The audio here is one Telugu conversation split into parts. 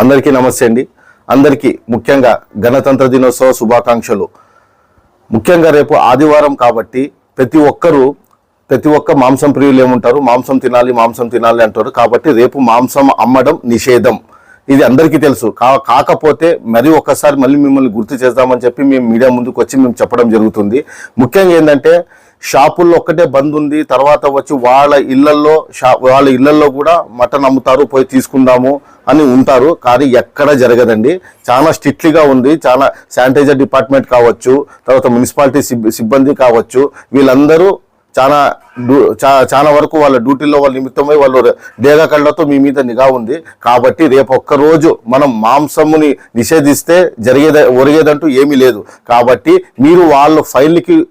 అందరికీ నమస్తే అండి. అందరికీ ముఖ్యంగా గణతంత్ర దినోత్సవ శుభాకాంక్షలు. ముఖ్యంగా రేపు ఆదివారం కాబట్టి ప్రతి ఒక్కరూ ప్రతి ఒక్క మాంసం ప్రియులు ఏముంటారు? మాంసం తినాలి మాంసం తినాలి అంటారు. కాబట్టి రేపు మాంసం అమ్మడం నిషేధం. ఇది అందరికీ తెలుసు. కా కాకపోతే మరి ఒక్కసారి మళ్ళీ మిమ్మల్ని గుర్తు చేద్దామని చెప్పి మేము మీడియా ముందుకు వచ్చి మేము చెప్పడం జరుగుతుంది. ముఖ్యంగా ఏంటంటే షాపుల్లో ఒక్కటే బంద్ ఉంది. తర్వాత వచ్చి వాళ్ళ ఇళ్ళల్లో షా వాళ్ళ ఇళ్ళల్లో కూడా మటన్ అమ్ముతారు పోయి తీసుకుందాము అని ఉంటారు. కానీ ఎక్కడ జరగదండి. చాలా స్ట్రిక్ట్లీగా ఉంది. చాలా శానిటైజర్ డిపార్ట్మెంట్ కావచ్చు తర్వాత మున్సిపాలిటీ సిబ్బంది కావచ్చు. వీళ్ళందరూ చాలా డ్యూ- చా- చాలా వరకు వాళ్ళ డ్యూటీలో వాళ్ళ నిమిత్తమై వాళ్ళు డేగ కళ్ళతో మీ మీద నిఘా ఉంది. కాబట్టి రేపు ఒక్కరోజు మనం మాంసముని నిషేధిస్తే జరిగేద ఒరిగేదంటూ ఏమీ లేదు. కాబట్టి మీరు వాళ్ళ ఫైల్కి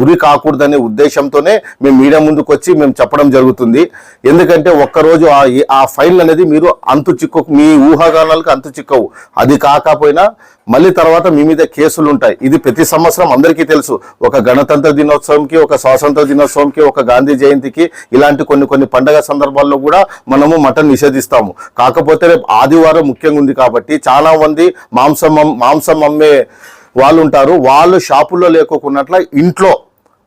గురి కాకూడదనే ఉద్దేశంతోనే మేము మీడియా ముందుకు వచ్చి మేము చెప్పడం జరుగుతుంది. ఎందుకంటే ఒక్కరోజు ఆ ఆ ఫైల్ అనేది మీరు అంతు చిక్కు మీ ఊహాగానాలకు అంతు చిక్కవు. అది కాకపోయినా మళ్ళీ తర్వాత మీ మీద కేసులు ఉంటాయి. ఇది ప్రతి సంవత్సరం అందరికీ తెలుసు. ఒక గణతంత్ర దినోత్సవంకి ఒక స్వాతంత్ర దినోత్సవంకి ఒక గాంధీ జయంతికి ఇలాంటి కొన్ని కొన్ని పండగ సందర్భాల్లో కూడా మనము మటన్ నిషేధిస్తాము. కాకపోతే రేపు ఆదివారం ముఖ్యంగా ఉంది కాబట్టి చాలా మంది మాంసం మాంసం అమ్మే వాళ్ళు ఉంటారు. వాళ్ళు షాపుల్లో లేకోకున్నట్ల ఇంట్లో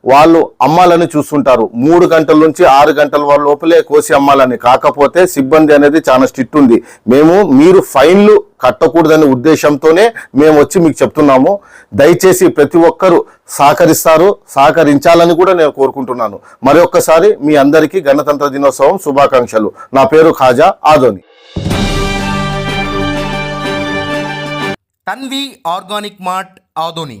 వాళ్ళు అమ్మాలని చూస్తుంటారు. మూడు గంటల నుంచి ఆరు గంటల లోపలే కోసి అమ్మాలని. కాకపోతే సిబ్బంది అనేది చాలా స్ట్రిక్ట్ ఉంది. మేము మీరు ఫైన్లు కట్టకూడదనే ఉద్దేశంతోనే మేము వచ్చి మీకు చెప్తున్నాము. దయచేసి ప్రతి ఒక్కరూ సహకరిస్తారు సహకరించాలని కూడా నేను కోరుకుంటున్నాను. మరొక్కసారి మీ అందరికీ గణతంత్ర దినోత్సవం శుభాకాంక్షలు. నా పేరు Khaja Adoni. Tanvi organic mart Adoni.